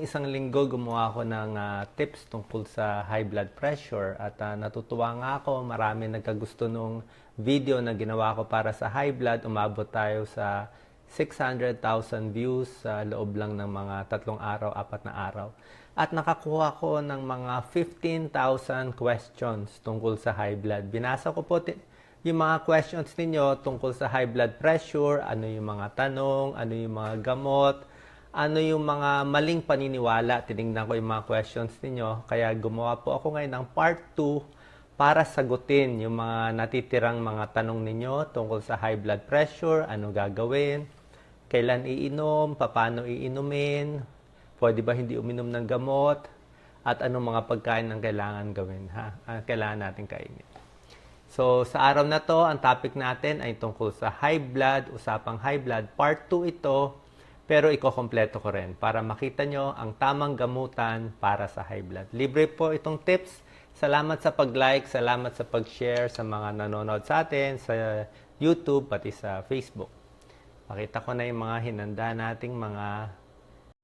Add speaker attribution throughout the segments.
Speaker 1: Isang linggo gumawa ako ng ah, tips tungkol sa high blood pressure at ah, natutuwa nga ako, marami nagkagusto nung video na ginawa ko para sa high blood. Umabot tayo sa 600,000 views sa loob lang ng mga tatlong araw, apat na araw. At nakakuha ko ng mga 15,000 questions tungkol sa high blood. Binasa ko po yung mga questions ninyo tungkol sa high blood pressure, ano yung mga tanong, ano yung mga gamot, ano yung mga maling paniniwala. Tinignan ko yung mga questions ninyo. Kaya gumawa po ako ngayon ng part 2 para sagutin yung mga natitirang mga tanong ninyo tungkol sa high blood pressure, ano gagawin, kailan iinom, paano iinumin, pwede ba hindi uminom ng gamot, at anong mga pagkain ang kailangan gawin, ha? Ang kailangan natin kainin. So, sa araw na to, ang topic natin ay tungkol sa high blood, usapang high blood. Part 2 ito, pero iko-kompleto ko rin para makita nyo ang tamang gamutan para sa high blood. Libre po itong tips. Salamat sa pag-like, salamat sa pag-share sa mga nanonood sa atin sa YouTube pati sa Facebook. Pakita ko na yung mga hinanda nating mga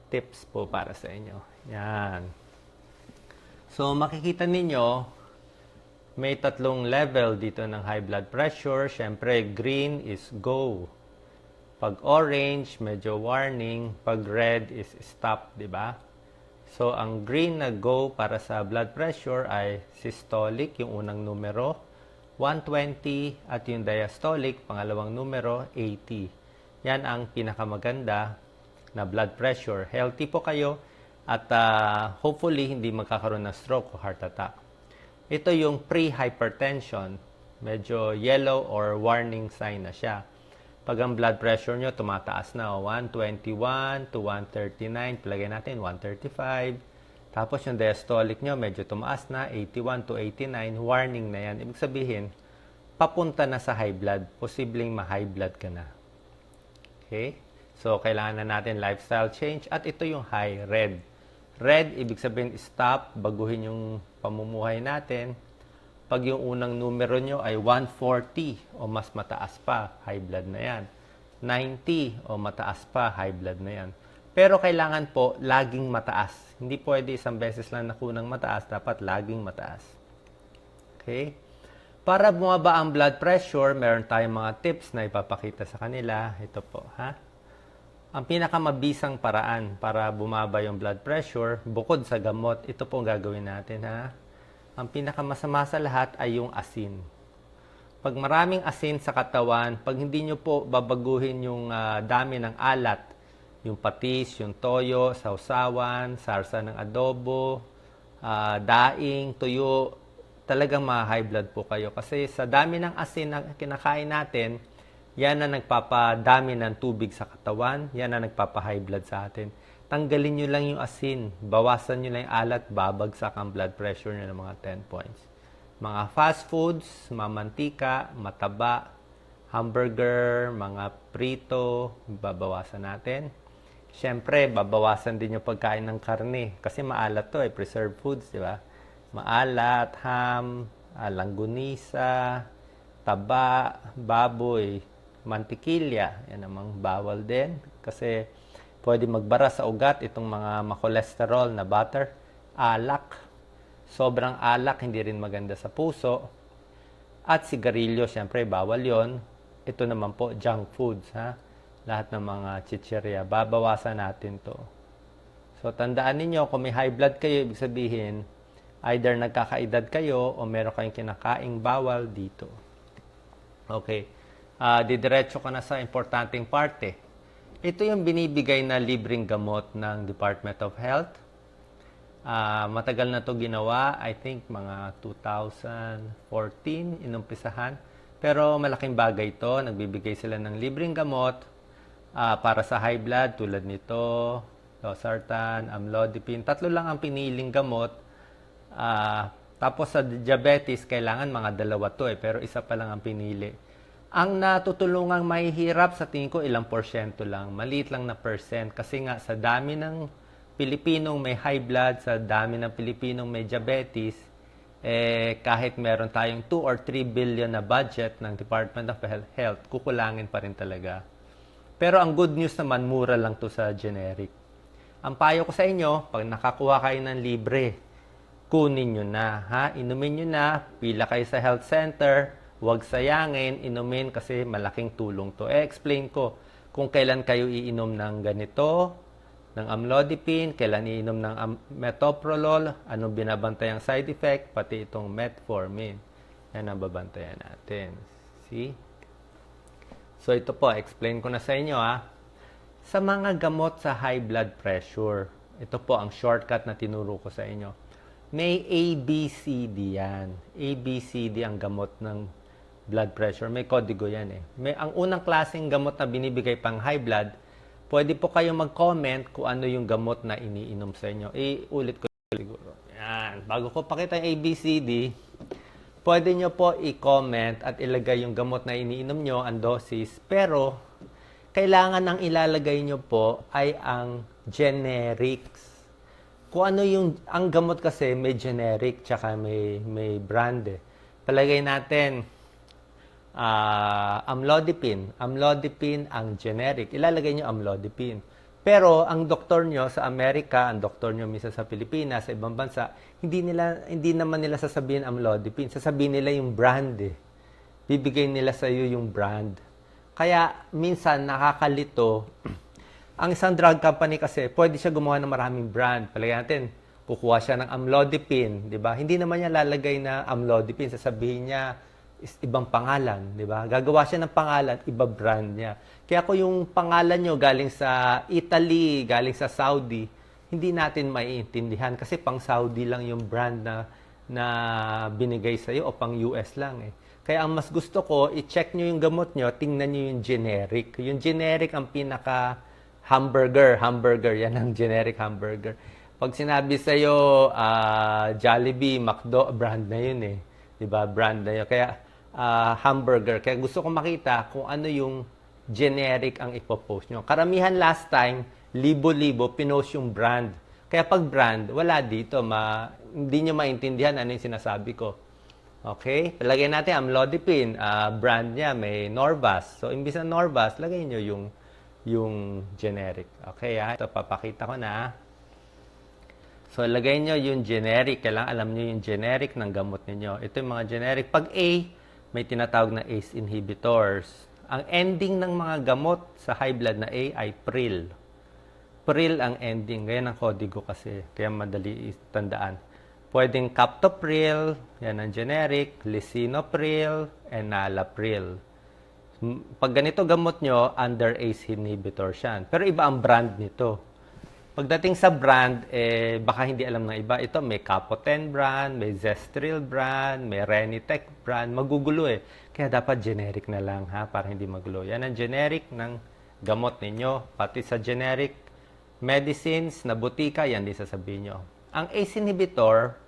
Speaker 1: tips po para sa inyo. Yan. So, makikita ninyo, may tatlong level dito ng high blood pressure. Siyempre, green is go. Pag orange, medyo warning. Pag red is stop, di ba? So, ang green na go para sa blood pressure ay systolic, yung unang numero, 120, at yung diastolic, pangalawang numero, 80. Yan ang pinakamaganda na blood pressure. Healthy po kayo at ah, hopefully hindi magkakaroon ng stroke o heart attack. Ito yung pre-hypertension. Medyo yellow or warning sign na siya. Pag ang blood pressure nyo tumataas na, oh, 121 to 139, palagay natin 135. Tapos yung diastolic nyo medyo tumaas na, 81 to 89, warning na yan. Ibig sabihin, papunta na sa high blood. Posibleng ma-high blood ka na. Okay? So, kailangan na natin lifestyle change. At ito yung high, red. Red, ibig sabihin stop, baguhin yung pamumuhay natin. Pag yung unang numero nyo ay 140 o mas mataas pa, high blood na yan. 90 o mataas pa, high blood na yan. Pero kailangan po laging mataas. Hindi pwede isang beses lang nakunang mataas, dapat laging mataas. Okay? Para bumaba ang blood pressure, meron tayong mga tips na ipapakita sa kanila. Ito po, ha? Ang pinakamabisang paraan para bumaba yung blood pressure, bukod sa gamot, ito po ang gagawin natin, ha? Ang pinakamasama sa lahat ay yung asin. Pag maraming asin sa katawan, pag hindi nyo po babaguhin yung ah, dami ng alat, yung patis, yung toyo, sausawan, sarsa ng adobo, ah, daing, tuyo, talagang ma-high blood po kayo. Kasi sa dami ng asin na kinakain natin, yan na nagpapadami ng tubig sa katawan, yan na nagpapa-high blood sa atin. Tanggalin nyo lang yung asin, bawasan nyo lang yung alat, babagsak ang blood pressure nyo ng mga 10 points. Mga fast foods, mamantika, mataba, hamburger, mga prito, babawasan natin. Siyempre, babawasan din yung pagkain ng karne kasi maalat to eh, preserved foods, di ba? Maalat, ham, ah, langgunisa, taba, baboy, mantikilya, yan namang bawal din kasi pwede magbara sa ugat itong mga makolesterol na butter, alak, sobrang alak hindi rin maganda sa puso, at sigarilyo, syempre bawal yon. Ito naman po, junk foods, ha? Lahat ng mga chichirya, babawasan natin to. So, tandaan ninyo, kung may high blood kayo, ibig sabihin, either nagkakaedad kayo o meron kayong kinakaing bawal dito. Okay. Ah, didiretso ka na sa importanteng parte. Ito yung binibigay na libreng gamot ng Department of Health. Ah, matagal na to ginawa, I think mga 2014 inumpisahan. Pero malaking bagay ito, nagbibigay sila ng libreng gamot ah, para sa high blood tulad nito, losartan, amlodipine. Tatlo lang ang piniling gamot. Ah, tapos sa diabetes, kailangan mga dalawa to eh, pero isa pa lang ang pinili. Ang natutulungang mahihirap sa tingin ko ilang porsyento lang, maliit lang na percent kasi nga sa dami ng Pilipinong may high blood, sa dami ng Pilipinong may diabetes, eh, kahit meron tayong 2 or 3 billion na budget ng Department of Health, kukulangin pa rin talaga. Pero ang good news naman, mura lang to sa generic. Ang payo ko sa inyo, pag nakakuha kayo ng libre, kunin nyo na. Ha? Inumin nyo na, pila kayo sa health center, huwag sayangin, inumin kasi malaking tulong to. E-explain ko kung kailan kayo iinom ng ganito, ng amlodipine, kailan iinom ng metoprolol, anong binabantayan side effect, pati itong metformin. Yan ang babantayan natin. See? So ito po, explain ko na sa inyo ha. Sa mga gamot sa high blood pressure, ito po ang shortcut na tinuro ko sa inyo. May ABCD yan. ABCD ang gamot ng blood pressure. May kodigo yan eh. May, ang unang klaseng gamot na binibigay pang high blood, pwede po kayo mag-comment kung ano yung gamot na iniinom sa inyo. Iulit ko siguro. Yan. Bago ko pakita yung ABCD, pwede nyo po i-comment at ilagay yung gamot na iniinom nyo, ang dosis. Pero, kailangan ang ilalagay nyo po ay ang generics. Kung ano yung, ang gamot kasi may generic tsaka may, may brand eh. Palagay natin, ah amlodipine. Amlodipine ang generic. Ilalagay nyo amlodipine. Pero ang doktor nyo sa Amerika, ang doktor nyo misa sa Pilipinas, sa ibang bansa, hindi nila hindi naman nila sasabihin amlodipine. Sasabihin nila yung brand eh. Bibigay nila sa iyo yung brand. Kaya minsan nakakalito. ang isang drug company kasi, pwede siya gumawa ng maraming brand. Palagay natin, kukuha siya ng amlodipine, di ba? Hindi naman niya lalagay na amlodipine. Sasabihin niya, is ibang pangalan, di ba? Gagawa siya ng pangalan, iba brand niya. Kaya kung yung pangalan nyo galing sa Italy, galing sa Saudi, hindi natin maiintindihan kasi pang Saudi lang yung brand na na binigay sa iyo o pang US lang eh. Kaya ang mas gusto ko, i-check nyo yung gamot nyo, tingnan nyo yung generic. Yung generic ang pinaka hamburger, hamburger, yan ang generic hamburger. Pag sinabi sa iyo Jollibee, McDo, brand na yun eh. 'Di ba? Brand na yun. Kaya ah, hamburger. Kaya gusto ko makita kung ano yung generic ang ipopost nyo. Karamihan last time, libo-libo, pinost yung brand. Kaya pag brand, wala dito. Ma, hindi nyo maintindihan ano yung sinasabi ko. Okay? Lagay natin amlodipine. ah, brand niya, may Norvas. So, imbis na Norvas, lagay nyo yung, yung generic. Okay, ha? Ito, papakita ko na. So, lagay nyo yung generic. Kailangan alam nyo yung generic ng gamot ninyo. Ito yung mga generic. Pag A, may tinatawag na ACE inhibitors. Ang ending ng mga gamot sa high blood na A ay PRIL. PRIL ang ending. Ganyan ang kodigo kasi. Kaya madali tandaan. Pwedeng captopril, yan ang generic, lisinopril, enalapril. M- Pag ganito gamot nyo, under ACE inhibitor yan. Pero iba ang brand nito. Pagdating sa brand, eh, baka hindi alam ng iba. Ito, may Capoten brand, may Zestril brand, may Renitec brand. Magugulo eh. Kaya dapat generic na lang ha, para hindi magulo. Yan ang generic ng gamot ninyo. Pati sa generic medicines na butika, yan din sasabihin nyo. Ang ACE inhibitor,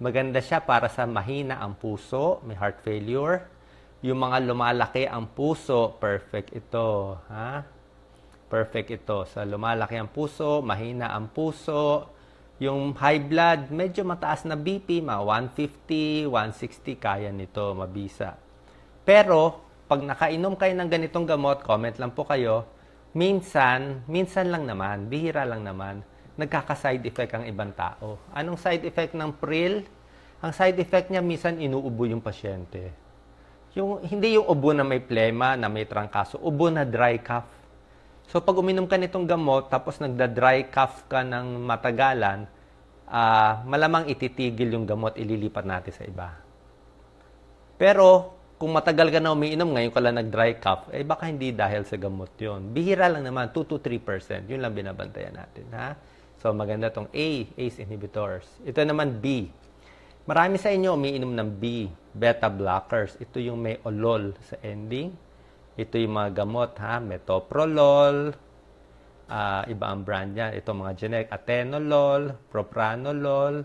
Speaker 1: maganda siya para sa mahina ang puso, may heart failure. Yung mga lumalaki ang puso, perfect ito. Ha? Perfect ito. Sa lumalaki ang puso, mahina ang puso. Yung high blood, medyo mataas na BP, mga 150, 160, kaya nito, mabisa. Pero, pag nakainom kayo ng ganitong gamot, comment lang po kayo, minsan, minsan lang naman, bihira lang naman, nagkaka-side effect ang ibang tao. Anong side effect ng Pril? Ang side effect niya, minsan inuubo yung pasyente. Yung, hindi yung ubo na may plema, na may trangkaso, ubo na dry cough. So pag uminom ka nitong gamot tapos nagda-dry cough ka ng matagalan, ah, malamang ititigil yung gamot, ililipat natin sa iba. Pero kung matagal ka na umiinom, ngayon ka lang nag-dry cough, eh baka hindi dahil sa gamot yon. Bihira lang naman, 2 to 3%. Yun lang binabantayan natin. Ha? So maganda tong A, ACE inhibitors. Ito naman B. Marami sa inyo umiinom ng B, beta blockers. Ito yung may olol sa ending. Ito yung mga gamot, ha? Metoprolol, ah, iba ang brand niya. Ito mga generic, atenolol, propranolol,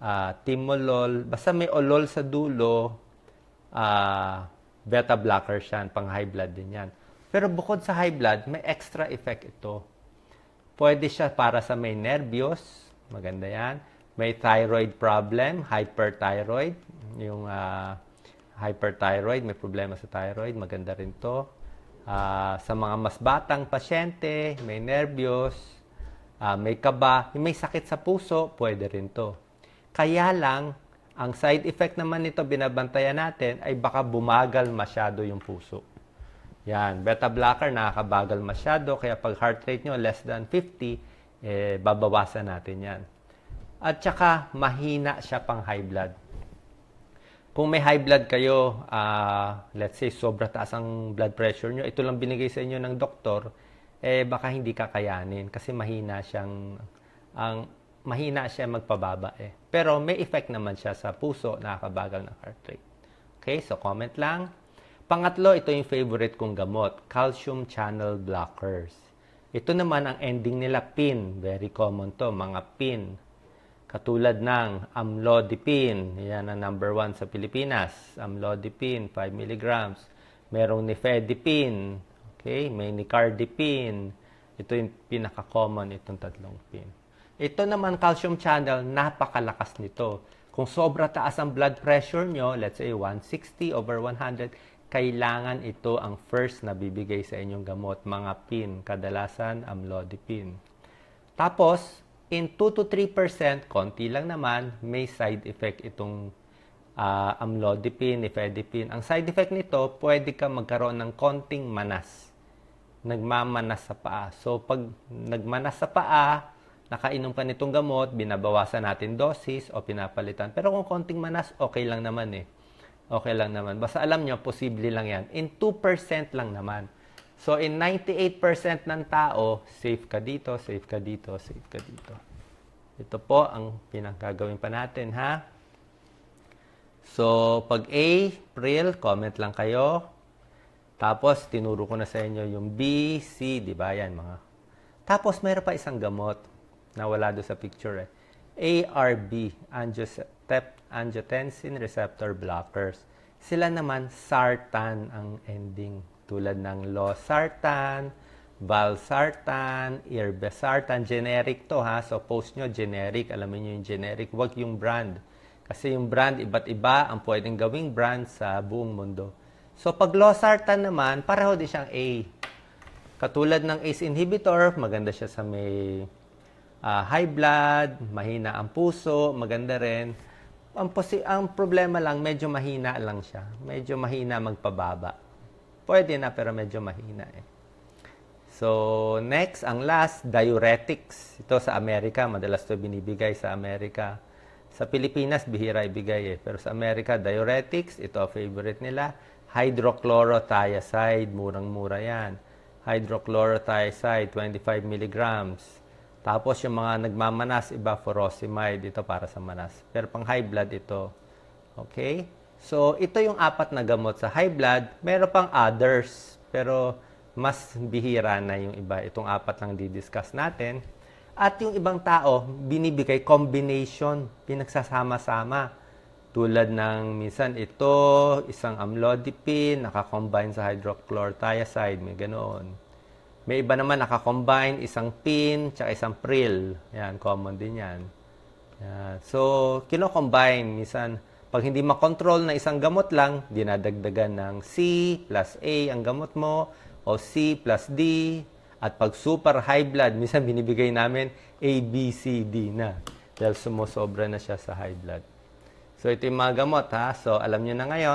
Speaker 1: ah, timolol. Basta may olol sa dulo, ah, beta blockers yan, pang high blood din yan. Pero bukod sa high blood, may extra effect ito. Pwede siya para sa may nervyos, maganda yan. May thyroid problem, hyperthyroid, yung ah, hyperthyroid, may problema sa thyroid, maganda rin to. Ah, sa mga mas batang pasyente, may nervyos, ah, may kaba, may sakit sa puso, pwede rin to. Kaya lang, ang side effect naman nito binabantayan natin ay baka bumagal masyado yung puso. Yan, beta blocker nakakabagal masyado kaya pag heart rate nyo less than 50, eh, babawasan natin yan. At saka mahina siya pang high blood. Kung may high blood kayo, ah, let's say sobra taas ang blood pressure nyo, ito lang binigay sa inyo ng doktor, eh baka hindi kakayanin kasi mahina siyang ang mahina siya magpababa eh. Pero may effect naman siya sa puso, nakakabagal ng heart rate. Okay, so comment lang. Pangatlo, ito yung favorite kong gamot, calcium channel blockers. Ito naman ang ending nila PIN, very common to, mga PIN. Katulad ng amlodipine, yan ang number one sa Pilipinas. Amlodipine, 5 mg. Merong nifedipine, okay? may nicardipine. Ito yung pinaka-common, itong tatlong pin. Ito naman, calcium channel, napakalakas nito. Kung sobra taas ang blood pressure nyo, let's say 160 over 100, kailangan ito ang first na bibigay sa inyong gamot, mga pin, kadalasan amlodipine. Tapos, in 2 to 3%, konti lang naman, may side effect itong ah, amlodipine, nifedipine. Ang side effect nito, pwede ka magkaroon ng konting manas. Nagmamanas sa paa. So, pag nagmanas sa paa, nakainom ka nitong gamot, binabawasan natin dosis o pinapalitan. Pero kung konting manas, okay lang naman eh. Okay lang naman. Basta alam nyo, posible lang yan. In 2% lang naman. So, in 98% ng tao, safe ka dito, safe ka dito, safe ka dito. Ito po ang pinagagawin pa natin, ha? So, pag A, April, comment lang kayo. Tapos, tinuro ko na sa inyo yung B, C, di ba? Yan, mga. Tapos, mayroon pa isang gamot na wala doon sa picture eh. ARB, Angiotep- Angiotensin Receptor Blockers. Sila naman, sartan ang ending. Tulad ng losartan, valsartan, irbesartan. Generic to ha. So, post nyo generic. Alamin nyo yung generic. Huwag yung brand. Kasi yung brand, iba't iba ang pwedeng gawing brand sa buong mundo. So, pag losartan naman, pareho din siyang A. Katulad ng ACE inhibitor, maganda siya sa may ah, high blood, mahina ang puso, maganda rin. Ang, ang problema lang, medyo mahina lang siya. Medyo mahina magpababa. Pwede na, pero medyo mahina eh. So, next, ang last, diuretics. Ito sa Amerika, madalas to binibigay sa Amerika. Sa Pilipinas, bihira ibigay eh. Pero sa Amerika, diuretics, ito favorite nila. Hydrochlorothiazide, murang-mura yan. Hydrochlorothiazide, 25 milligrams. Tapos yung mga nagmamanas, iba furosemide, ito para sa manas. Pero pang high blood ito. Okay? So, ito yung apat na gamot sa high blood. Meron pang others, pero mas bihira na yung iba. Itong apat lang didiscuss natin. At yung ibang tao, binibigay combination, pinagsasama-sama. Tulad ng minsan ito, isang amlodipine, nakakombine sa hydrochlorothiazide, may ganoon. May iba naman nakakombine isang pin tsaka isang pril. Yan, common din yan. Yan. So, kino-combine. Minsan, pag hindi makontrol na isang gamot lang, dinadagdagan ng C plus A ang gamot mo o C plus D. At pag super high blood, minsan binibigay namin A, B, C, D na. Dahil sumusobra na siya sa high blood. So, ito yung mga gamot ha. So, alam nyo na ngayon.